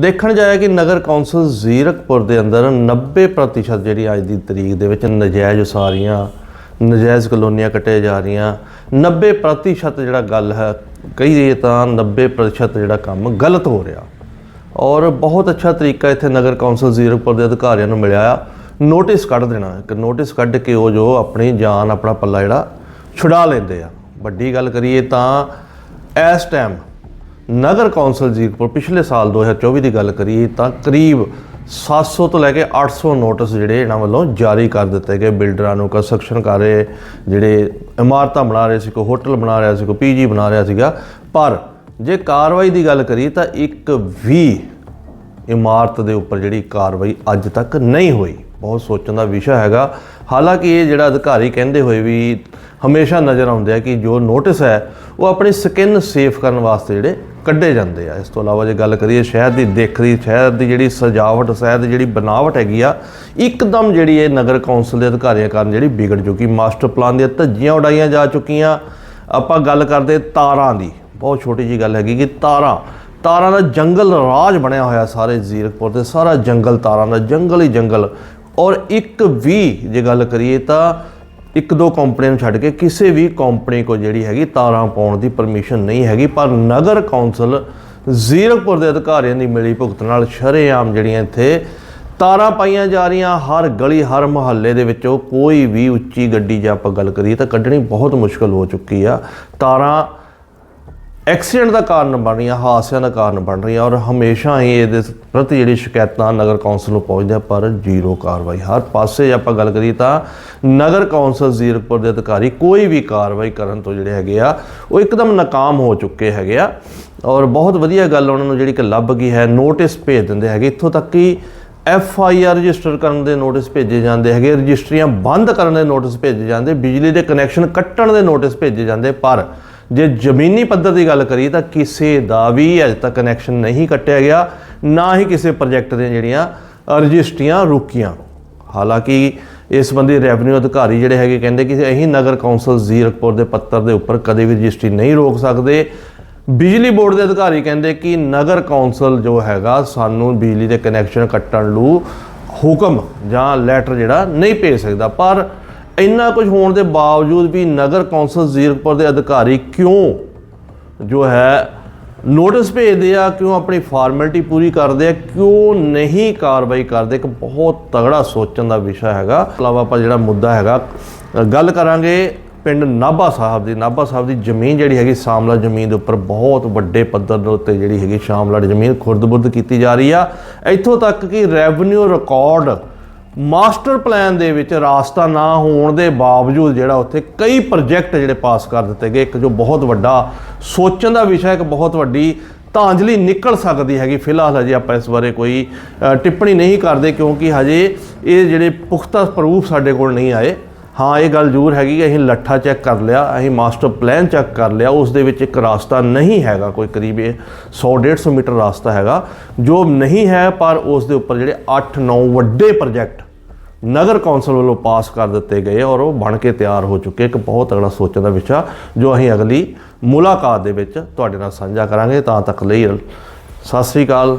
ਦੇਖਣ ਜਾਇਆ ਕਿ ਨਗਰ ਕੌਂਸਲ ਜ਼ੀਰਕਪੁਰ ਦੇ ਅੰਦਰ 90% ਜਿਹੜੀ ਅੱਜ ਦੀ ਤਰੀਕ ਦੇ ਵਿੱਚ ਨਜਾਇਜ਼ ਉਸਾਰੀਆਂ, ਨਜਾਇਜ਼ ਕਲੋਨੀਆਂ ਕੱਟੇ ਜਾ ਰਹੀਆਂ। 90% ਜਿਹੜਾ ਗੱਲ ਹੈ ਕਹੀਏ ਤਾਂ 90% ਜਿਹੜਾ ਕੰਮ ਗਲਤ ਹੋ ਰਿਹਾ। ਔਰ ਬਹੁਤ ਅੱਛਾ ਤਰੀਕਾ ਇੱਥੇ ਨਗਰ ਕੌਂਸਲ ਜ਼ੀਰਕਪੁਰ ਦੇ ਅਧਿਕਾਰੀਆਂ ਨੂੰ ਮਿਲਿਆ ਆ। ਨੋਟਿਸ ਕੱਢ ਦੇਣਾ, ਇੱਕ ਨੋਟਿਸ ਕੱਢ ਕੇ ਉਹ ਜੋ ਆਪਣੀ ਜਾਨ, ਆਪਣਾ ਪੱਲਾ ਜਿਹੜਾ ਛੁਡਾ ਲੈਂਦੇ ਆ। ਵੱਡੀ ਗੱਲ ਕਰੀਏ ਤਾਂ ਇਸ ਟਾਈਮ ਨਗਰ ਕੌਂਸਲ ਜ਼ੀਰਕਪੁਰ ਪਿਛਲੇ ਸਾਲ 2024 ਦੀ ਗੱਲ ਕਰੀਏ ਤਾਂ ਕਰੀਬ 700 ਤੋਂ ਲੈ ਕੇ 800 ਨੋਟਿਸ ਜਿਹੜੇ ਇਹਨਾਂ ਵੱਲੋਂ ਜਾਰੀ ਕਰ ਦਿੱਤੇ ਗਏ। ਬਿਲਡਰਾਂ ਨੂੰ ਕੰਸਟਰਕਸ਼ਨ ਕਰ ਰਹੇ ਜਿਹੜੇ ਇਮਾਰਤਾਂ ਬਣਾ ਰਹੇ ਸੀ, ਕੋਈ ਹੋਟਲ ਬਣਾ ਰਿਹਾ ਸੀ, ਕੋਈ ਪੀਜੀ ਬਣਾ ਰਿਹਾ ਸੀਗਾ। ਪਰ ਜੇ ਕਾਰਵਾਈ ਦੀ ਗੱਲ ਕਰੀਏ ਤਾਂ ਇੱਕ ਵੀ ਇਮਾਰਤ ਦੇ ਉੱਪਰ ਜਿਹੜੀ ਕਾਰਵਾਈ ਅੱਜ ਤੱਕ ਨਹੀਂ ਹੋਈ। ਬਹੁਤ ਸੋਚਣ ਦਾ ਵਿਸ਼ਾ ਹੈਗਾ। ਹਾਲਾਂਕਿ ਇਹ ਜਿਹੜਾ ਅਧਿਕਾਰੀ ਕਹਿੰਦੇ ਹੋਏ ਵੀ ਹਮੇਸ਼ਾ ਨਜ਼ਰ ਆਉਂਦੇ ਆ ਕਿ ਜੋ ਨੋਟਿਸ ਹੈ ਉਹ ਆਪਣੀ ਸਕਿਨ ਸੇਫ ਕਰਨ ਵਾਸਤੇ ਜਿਹੜੇ ਕੱਢੇ ਜਾਂਦੇ ਆ। ਇਸ ਤੋਂ ਇਲਾਵਾ ਜੇ ਗੱਲ ਕਰੀਏ ਸ਼ਹਿਰ ਦੀ ਦਿੱਖ ਦੀ ਸ਼ਹਿਰ ਦੀ ਜਿਹੜੀ ਸਜਾਵਟ, ਸ਼ਹਿਰ ਦੀ ਜਿਹੜੀ ਬਣਾਵਟ ਹੈਗੀ ਆ, ਇੱਕਦਮ ਜਿਹੜੀ ਇਹ ਨਗਰ ਕੌਂਸਲ ਦੇ ਅਧਿਕਾਰੀਆਂ ਕਾਰਨ ਜਿਹੜੀ ਵਿਗੜ ਚੁੱਕੀ, ਮਾਸਟਰ ਪਲਾਨ ਦੀਆਂ ਧੱਜੀਆਂ ਉਡਾਈਆਂ ਜਾ ਚੁੱਕੀਆਂ। ਆਪਾਂ ਗੱਲ ਕਰਦੇ ਤਾਰਾਂ ਦੀ। ਬਹੁਤ ਛੋਟੀ ਜੀ ਗੱਲ ਹੈਗੀ ਕਿ ਤਾਰਾਂ ਤਾਰਾਂ ਦਾ ਜੰਗਲ ਰਾਜ ਬਣਿਆ ਹੋਇਆ ਸਾਰੇ ਜ਼ੀਰਕਪੁਰ ਤੇ ਸਾਰਾ ਜੰਗਲ ਤਾਰਾਂ ਦਾ, ਜੰਗਲ ਹੀ ਜੰਗਲ। ਔਰ ਇੱਕ ਵੀ ਜੇ ਗੱਲ ਕਰੀਏ ਤਾਂ ਇੱਕ ਦੋ ਕੰਪਨੀਆਂ ਨੂੰ ਛੱਡ ਕੇ ਕਿਸੇ ਵੀ ਕੰਪਨੀ ਕੋ ਜਿਹੜੀ ਹੈਗੀ ਤਾਰਾਂ ਪਾਉਣ ਦੀ ਪਰਮਿਸ਼ਨ ਨਹੀਂ ਹੈਗੀ, ਪਰ ਨਗਰ ਕੌਂਸਲ ਜ਼ੀਰਕਪੁਰ ਦੇ ਅਧਿਕਾਰੀਆਂ ਦੀ ਮਿਲੀ ਭੁਗਤ ਨਾਲ ਸ਼ਰੇਆਮ ਜਿਹੜੀਆਂ ਇੱਥੇ ਤਾਰਾਂ ਪਾਈਆਂ ਜਾ ਰਹੀਆਂ, ਹਰ ਗਲੀ, ਹਰ ਮੁਹੱਲੇ ਦੇ ਵਿੱਚੋਂ ਕੋਈ ਵੀ ਉੱਚੀ ਗੱਡੀ ਜੇ ਆਪਾਂ ਗੱਲ ਕਰੀਏ ਤਾਂ ਕੱਢਣੀ ਬਹੁਤ ਮੁਸ਼ਕਲ ਹੋ ਚੁੱਕੀ ਆ। ਤਾਰਾਂ ਐਕਸੀਡੈਂਟ ਦਾ ਕਾਰਨ ਬਣ ਰਹੀਆਂ, ਹਾਦਸਿਆਂ ਦਾ ਕਾਰਨ ਬਣ ਰਹੀਆਂ ਔਰ ਹਮੇਸ਼ਾ ਹੀ ਇਹਦੇ ਪ੍ਰਤੀ ਜਿਹੜੀ ਸ਼ਿਕਾਇਤਾਂ ਨਗਰ ਕੌਂਸਲ ਨੂੰ ਪਹੁੰਚਦੀਆਂ ਪਰ ਜ਼ੀਰੋ ਕਾਰਵਾਈ। ਹਰ ਪਾਸੇ ਜੇ ਆਪਾਂ ਗੱਲ ਕਰੀਏ ਤਾਂ ਨਗਰ ਕੌਂਸਲ ਜ਼ੀਰਕਪੁਰ ਦੇ ਅਧਿਕਾਰੀ ਕੋਈ ਵੀ ਕਾਰਵਾਈ ਕਰਨ ਤੋਂ ਜਿਹੜੇ ਹੈਗੇ ਆ, ਉਹ ਇੱਕਦਮ ਨਾਕਾਮ ਹੋ ਚੁੱਕੇ ਹੈਗੇ ਆ ਔਰ ਬਹੁਤ ਵਧੀਆ ਗੱਲ ਉਹਨਾਂ ਨੂੰ ਜਿਹੜੀ ਕਿ ਲੱਭ ਗਈ ਹੈ, ਨੋਟਿਸ ਭੇਜ ਦਿੰਦੇ ਹੈਗੇ। ਇੱਥੋਂ ਤੱਕ ਕਿ ਐਫ ਆਈ ਆਰ ਰਜਿਸਟਰ ਕਰਨ ਦੇ ਨੋਟਿਸ ਭੇਜੇ ਜਾਂਦੇ ਹੈਗੇ, ਰਜਿਸਟਰੀਆਂ ਬੰਦ ਕਰਨ ਦੇ ਨੋਟਿਸ ਭੇਜੇ ਜਾਂਦੇ, ਬਿਜਲੀ ਦੇ ਕਨੈਕਸ਼ਨ ਕੱਟਣ ਦੇ ਨੋਟਿਸ ਭੇਜੇ ਜਾਂਦੇ, ਪਰ ਜੇ ਜ਼ਮੀਨੀ ਪੱਧਰ ਦੀ ਗੱਲ ਕਰੀਏ ਤਾਂ ਕਿਸੇ ਦਾ ਵੀ ਅਜੇ ਤੱਕ ਕਨੈਕਸ਼ਨ ਨਹੀਂ ਕੱਟਿਆ ਗਿਆ, ਨਾ ਹੀ ਕਿਸੇ ਪ੍ਰੋਜੈਕਟ ਦੀਆਂ ਜਿਹੜੀਆਂ ਰਜਿਸਟਰੀਆਂ ਰੁਕੀਆਂ। ਹਾਲਾਂਕਿ ਇਸ ਸੰਬੰਧੀ ਰੈਵਨਿਊ ਅਧਿਕਾਰੀ ਜਿਹੜੇ ਹੈਗੇ ਕਹਿੰਦੇ ਕਿ ਅਸੀਂ ਨਗਰ ਕੌਂਸਲ ਜ਼ੀਰਕਪੁਰ ਦੇ ਪੱਤਰ ਦੇ ਉੱਪਰ ਕਦੇ ਵੀ ਰਜਿਸਟਰੀ ਨਹੀਂ ਰੋਕ ਸਕਦੇ। ਬਿਜਲੀ ਬੋਰਡ ਦੇ ਅਧਿਕਾਰੀ ਕਹਿੰਦੇ ਕਿ ਨਗਰ ਕੌਂਸਲ ਜੋ ਹੈਗਾ ਸਾਨੂੰ ਬਿਜਲੀ ਦੇ ਕਨੈਕਸ਼ਨ ਕੱਟਣ ਨੂੰ ਹੁਕਮ ਜਾਂ ਲੈਟਰ ਜਿਹੜਾ ਨਹੀਂ ਭੇਜ ਸਕਦਾ। ਪਰ ਇੰਨਾ ਕੁਝ ਹੋਣ ਦੇ ਬਾਵਜੂਦ ਵੀ ਨਗਰ ਕੌਂਸਲ ਜ਼ੀਰਕਪੁਰ ਦੇ ਅਧਿਕਾਰੀ ਕਿਉਂ ਜੋ ਹੈ ਨੋਟਿਸ ਭੇਜਦੇ ਆ, ਕਿਉਂ ਆਪਣੀ ਫਾਰਮੈਲਿਟੀ ਪੂਰੀ ਕਰਦੇ ਆ, ਕਿਉਂ ਨਹੀਂ ਕਾਰਵਾਈ ਕਰਦੇ, ਇੱਕ ਬਹੁਤ ਤਗੜਾ ਸੋਚਣ ਦਾ ਵਿਸ਼ਾ ਹੈਗਾ। ਇਲਾਵਾ ਆਪਾਂ ਜਿਹੜਾ ਮੁੱਦਾ ਹੈਗਾ, ਗੱਲ ਕਰਾਂਗੇ ਪਿੰਡ ਨਾਭਾ ਸਾਹਿਬ ਦੀ। ਨਾਭਾ ਸਾਹਿਬ ਦੀ ਜ਼ਮੀਨ ਜਿਹੜੀ ਹੈਗੀ, ਸਾਮਲਾ ਜ਼ਮੀਨ ਦੇ ਉੱਪਰ ਬਹੁਤ ਵੱਡੇ ਪੱਧਰ ਦੇ ਉੱਤੇ ਜਿਹੜੀ ਹੈਗੀ ਸ਼ਾਮਲਾ ਜ਼ਮੀਨ ਖੁਰਦ-ਬੁਰਦ ਕੀਤੀ ਜਾ ਰਹੀ ਆ। ਇੱਥੋਂ ਤੱਕ ਕਿ ਰੈਵਨਿਊ ਰਿਕਾਰਡ ਮਾਸਟਰ ਪਲਾਨ ਦੇ ਵਿੱਚ ਰਾਸਤਾ ਨਾ ਹੋਣ ਦੇ ਬਾਵਜੂਦ ਜਿਹੜਾ ਉੱਥੇ ਕਈ ਪ੍ਰੋਜੈਕਟ ਜਿਹੜੇ ਪਾਸ ਕਰ ਦਿੱਤੇ ਗਏ। ਇੱਕ ਜੋ ਬਹੁਤ ਵੱਡਾ ਸੋਚਣ ਦਾ ਵਿਸ਼ਾ, ਇੱਕ ਬਹੁਤ ਵੱਡੀ ਤਾਂਜਲੀ ਨਿਕਲ ਸਕਦੀ ਹੈਗੀ। ਫਿਲਹਾਲ ਹਜੇ ਆਪਾਂ ਇਸ ਬਾਰੇ ਕੋਈ ਟਿੱਪਣੀ ਨਹੀਂ ਕਰਦੇ ਕਿਉਂਕਿ ਹਜੇ ਇਹ ਜਿਹੜੇ ਪੁਖਤਾ ਪ੍ਰੂਫ ਸਾਡੇ ਕੋਲ ਨਹੀਂ ਆਏ। ਹਾਂ, ਇਹ ਗੱਲ ਜ਼ਰੂਰ ਹੈਗੀ ਕਿ ਅਸੀਂ ਲੱਠਾ ਚੈੱਕ ਕਰ ਲਿਆ, ਅਸੀਂ ਮਾਸਟਰ ਪਲਾਨ ਚੈੱਕ ਕਰ ਲਿਆ। ਉਸ ਦੇ ਵਿੱਚ ਇੱਕ ਰਾਸਤਾ ਨਹੀਂ ਹੈਗਾ, ਕੋਈ ਕਰੀਬ ਇਹ 100 150 ਮੀਟਰ ਰਾਸਤਾ ਹੈਗਾ। ਜੋ ਨਹੀਂ ਹੈ, ਪਰ ਉਸ ਦੇ ਉੱਪਰ ਜਿਹੜੇ 8-9 ਵੱਡੇ ਪ੍ਰੋਜੈਕਟ ਨਗਰ ਕੌਂਸਲ ਵੱਲੋਂ ਪਾਸ ਕਰ ਦਿੱਤੇ ਗਏ ਔਰ ਉਹ ਬਣ ਕੇ ਤਿਆਰ ਹੋ ਚੁੱਕੇ। ਇੱਕ ਬਹੁਤ ਅਗਲਾ ਸੋਚਣ ਦਾ ਵਿਸ਼ਾ ਜੋ ਅਸੀਂ ਅਗਲੀ ਮੁਲਾਕਾਤ ਦੇ ਵਿੱਚ ਤੁਹਾਡੇ ਨਾਲ ਸਾਂਝਾ ਕਰਾਂਗੇ। ਤਾਂ ਤੱਕ ਲਈ ਸਤਿ ਸ੍ਰੀ ਅਕਾਲ।